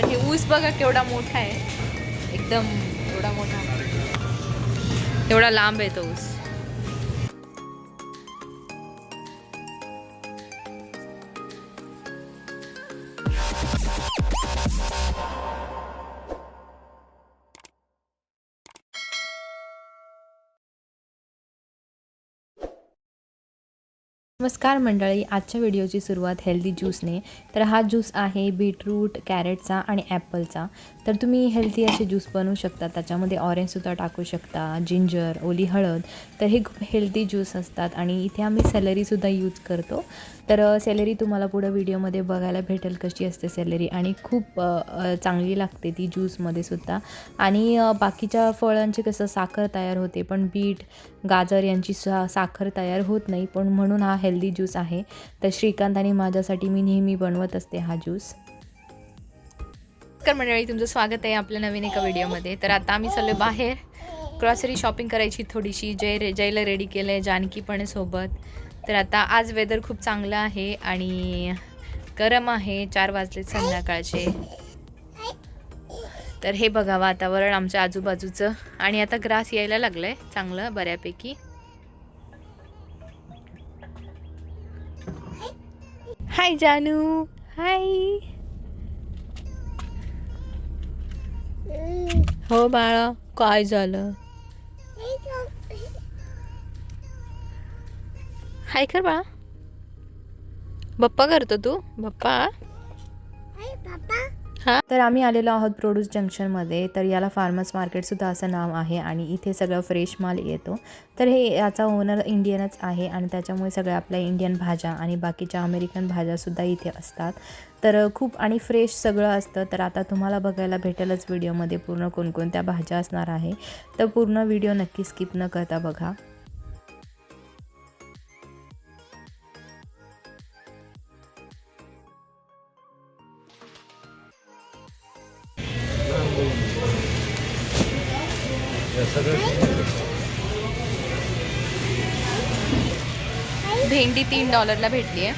पण ऊस बघा केवढा मोठा आहे. एकदम एवढा मोठा. एवढा लांब आहे तो ऊस. नमस्कार मंडळी आजच्या व्हिडिओची सुरुवात हेल्दी ज्यूसने तर हा ज्यूस आहे बीटरूट कॅरेटचा आणि ॲपलचा तर तुम्ही हेल्दी असे ज्यूस बनवू शकता. त्याच्यामध्ये ऑरेंजसुद्धा टाकू शकता जिंजर ओली हळद. तर हे खूप हेल्दी ज्यूस असतात आणि इथे आम्ही सॅलरीसुद्धा यूज करतो. तर सॅलरी तुम्हाला पुढं व्हिडिओमध्ये बघायला भेटेल कशी असते सॅलरी आणि खूप चांगली लागते ती ज्यूसमध्ये सुद्धा. आणि बाकीच्या फळांची कसं साखर तयार होते पण बीट गाजर यांची सा साखर तयार होत नाही पण म्हणून हा हेल्दी ज्यूस आहे. तर श्रीकांत आणि माझ्यासाठी मी नेहमी बनवत असते हा ज्यूस नमस्कार मंडळी तुमचं स्वागत आहे आपल्या नवीन एका व्हिडिओमध्ये तर आता आम्ही चाललो बाहेर. ग्रॉसरी शॉपिंग करायची थोडीशी जय रे जयला रेडी केलं आहे जानकी पण सोबत. तर आता आज वेदर खूप चांगलं आहे आणि गरम आहे चार वाजले संध्याकाळचे. तर हे बघा वातावरण आमच्या आजूबाजूचं. आणि आता ग्रास यायला लागलंय चांगलं बऱ्यापैकी. हाय जानू. हाय हो बाळा काय झालं? हाय कर बाळा बप्पा करतो तू. बप्पा. हा. तर आम्ही आलेलो आहोत प्रोड्यूस जंक्शनमध्ये तर याला फार्मर्स मार्केटसुद्धा असं नाव आहे आणि इथे सगळं फ्रेश माल येतो. तर हे याचा ओनर इंडियनच आहे आणि त्याच्यामुळे सगळ्या आपल्या इंडियन भाज्या आणि बाकीच्या अमेरिकन भाज्यासुद्धा इथे असतात. तर खूप आणि फ्रेश सगळं असतं. तर आता तुम्हाला बघायला भेटेलच व्हिडिओमध्ये पूर्ण कोणकोणत्या भाज्या असणार आहे. तर पूर्ण व्हिडिओ नक्की स्किप न करता बघा. भेंडी तीन डॉलरला भेटली आहे.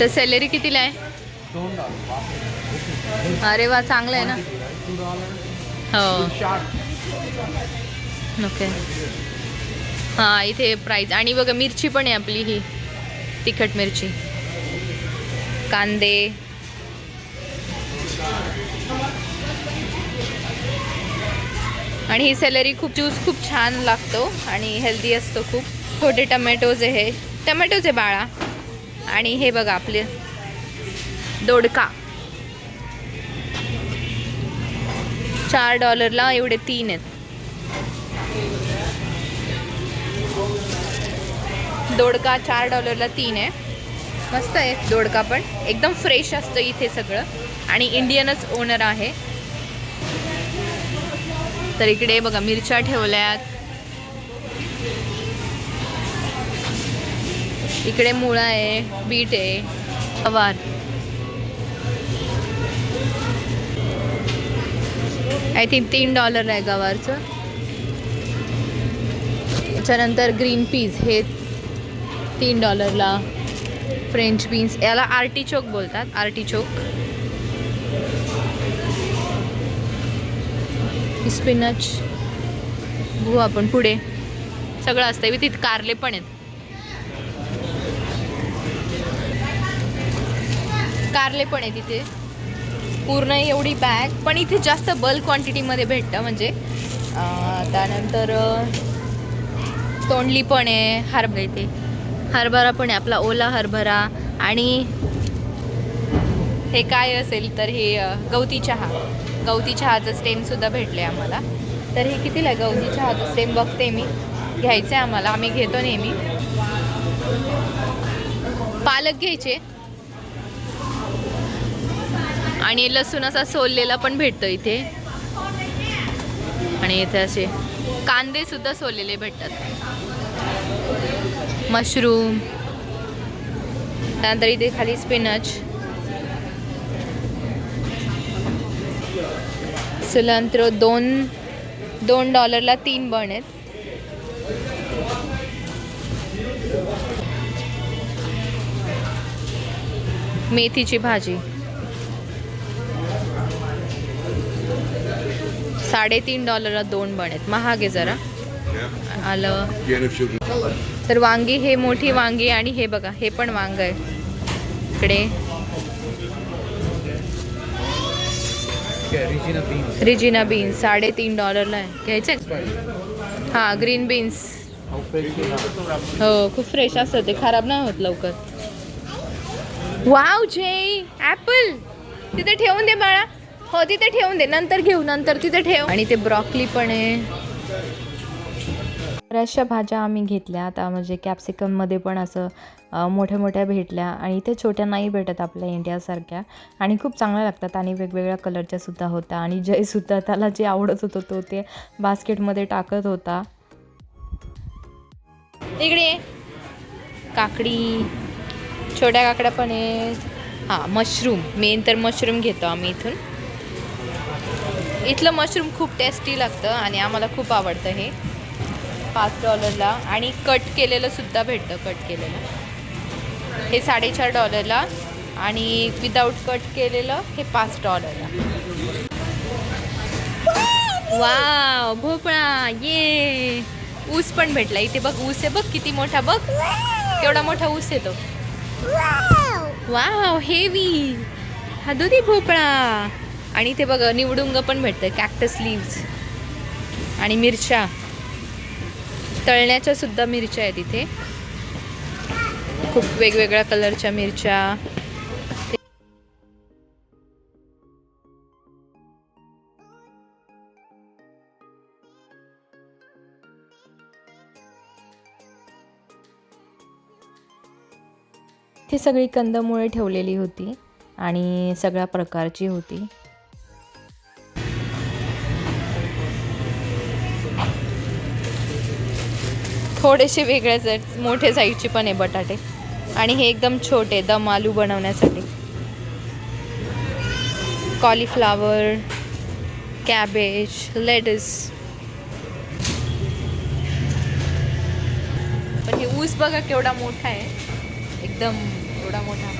तर सॅलरी कितीला आहे? अरे वा चांगलं आहे ना. हो. ओके. हां इथे प्राईज आणि बघा मिरची पण आहे आपली ही. तिखट मिरची. कांदे. आणि ही सॅलरी खूप ज्यूस खूप छान लागतो आणि हेल्दी असतो खूप. छोटे टमॅटोज आहे टमॅटोज आहे बाळा. आणि हे बघा आपले. दोडका. चार डॉलरला एवढे तीन आहेत. दोडका चार डॉलरला तीन आहे. मस्त आहे दोडका पण. एकदम फ्रेश असतं इथे सगळं. आणि इंडियनच ओनर आहे. तर इकडे बघा मिरच्या ठेवल्यात. इकडे मुळा आहे बीट आहे गवार. आय थिंक तीन डॉलर आहे गवारचं. त्याच्यानंतर ग्रीन पीज हे तीन डॉलरला फ्रेंच बीन्स याला आर्टिचोक बोलतात आर्टिचोक स्पिनच बघू आपण पुढे. सगळं असतं तिथे कारले पण आहेत. कारले पण आहे तिथे पूर्ण एवढी बॅग पण इथे जास्त बल्क क्वांटिटीमध्ये भेटतं. म्हणजे त्यानंतर तोंडली पण आहे हरभरा इथे. हरभरा पण आहे आपला ओला हरभरा. आणि हे काय असेल तर हे गवती चहा. गवती चहाचं स्टेमसुद्धा भेटले आम्हाला. तर हे कितीला आहे गवती चहाचं स्टेम बघते मी. घ्यायचं आहे आम्हाला. आम्ही घेतो नेहमी. पालक घ्यायचे. आणि लसूण असा सोललेला पण भेटतो इथे. आणि इथे असे कांदे सुद्धा सोललेले भेटतात. मशरूम. त्यानंतर इथे खाली स्पिनच सिलांत्रो दोन दोन डॉलरला तीन बन आहेत. मेथीची भाजी. साडेतीन डॉलरला दोन बन आहेत. महाग आहे जरा. आलं. तर वांगी हे मोठी वांगी आणि हे बघा हे पण वांग आहे. इकडे. रिजिना बीन्स साडेतीन डॉलरला आहे. घ्यायचे? हां ग्रीन बीन्स. हो खूप फ्रेश असतं ते. खराब नाही होत लवकर. वाव जे ॲपल तिथे ठेवून दे बाळा. हो तिथे ठेवून दे. नंतर घेऊ नंतर तिथे ठेव. आणि ते ब्रॉकली पण आहे. बऱ्याचशा भाज्या आम्ही घेतल्या. आता म्हणजे कॅप्सिकममध्ये पण असं मोठ्या मोठ्या भेटल्या आणि इथे छोट्या नाही भेटत आपल्या इंडियासारख्या. आणि खूप चांगल्या लागतात आणि वेगवेगळ्या कलरच्या सुद्धा होत्या आणि जयसुद्धा त्याला जे आवडत होतं तो ते बास्केटमध्ये टाकत होता. इकडे काकडी. छोट्या काकड्या पण आहेत. हां मशरूम मेन तर मशरूम घेतो आम्ही इथून. इथलं मशरूम खूप टेस्टी लागतं आणि आम्हाला खूप आवडतं हे. पाच डॉलरला आणि कट केलेलं सुद्धा भेटतं कट केलेलं. हे साडेचार डॉलरला आणि विदाऊट कट केलेलं हे पाच डॉलरला. वाव भोपळा ये. ऊस पण भेटला. इथे बघ ऊस आहे बघ किती मोठा बघ. केवढा मोठा ऊस येतो. वा वाव हेवी. हा दुधी भोपळा. आणि इथे बघ निवडुंग पण भेटतं कॅक्टस लिव्स आणि मिरच्या. तळण्याच्या सुद्धा मिरच्या आहेत इथे. खूप वेगवेगळ्या कलरच्या मिरच्या. ती सगळी कंदमुळे ठेवलेली होती आणि सगळ्या प्रकारची होती. थोडेसे वेगळ्याच आहेत मोठे साईजचे पण आहे बटाटे. आणि हे एकदम छोटे दम आलू बनवण्यासाठी. कॉलीफ्लावर कॅबेज लेटस पण हे ऊस बघा केवढा मोठा आहे. एकदम एवढा मोठा.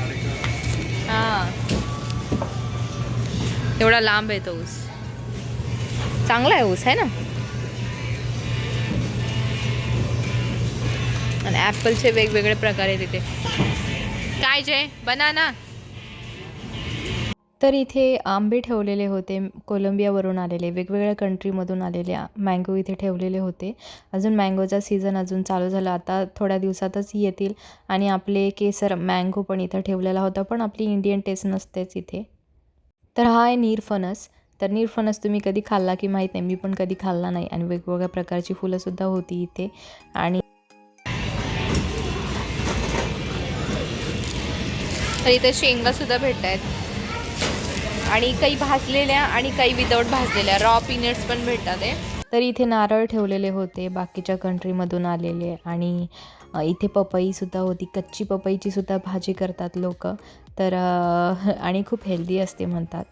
हां. एवढा लांब आहे तो ऊस. चांगला आहे ऊस आहे ना? ॲपलचे वेगवेगळे प्रकार आहेत इथे. काय जे बनाना. तर इथे आंबे ठेवलेले होते कोलंबियावरून आलेले वेगवेगळ्या कंट्रीमधून आलेले मँगो इथे ठेवलेले होते. अजून मँगोचा सीझन अजून चालू झाला. आता थोड्या दिवसातच येतील आणि आपले केसर मँगो पण इथं ठेवलेला होता पण आपली इंडियन टेस्ट नसतेच इथे. तर हा आहे नीरफणस तर नीरफणस तुम्ही कधी खाल्ला की माहीत नाही मी पण कधी खाल्ला नाही. आणि वेगवेगळ्या प्रकारची फुलंसुद्धा होती इथे. आणि तर इथे शेंगासुद्धा भेटत आहेत. आणि काही भाजलेल्या आणि काही विदाऊट भाजलेल्या. रॉ पीनट्स पण भेटतात आहे तर इथे नारळ ठेवलेले होते बाकीच्या कंट्रीमधून आलेले. आणि इथे पपईसुद्धा होती. कच्ची पपईचीसुद्धा भाजी करतात लोक. तर आणि खूप हेल्दी असते म्हणतात.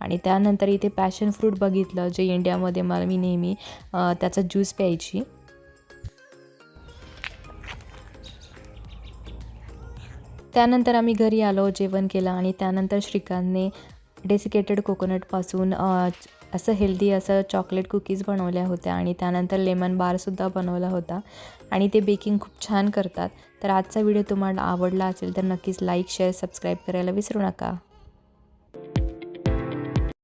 आणि त्यानंतर इथे पॅशन फ्रूट बघितलं जे इंडियामध्ये मला मी नेहमी त्याचा ज्यूस प्यायची. त्यानंतर आम्ही घरी आलो जेवण केलं आणि त्यानंतर श्रीकांतने डेसिकेटेड कोकोनटपासून असं हेल्दी असं चॉकलेट कुकीज बनवल्या होत्या आणि त्यानंतर लेमन बारसुद्धा बनवला होता. आणि ते बेकिंग खूप छान करतात. तर आजचा व्हिडिओ तुम्हाला आवडला असेल तर नक्कीच लाईक शेअर सबस्क्राईब करायला विसरू नका.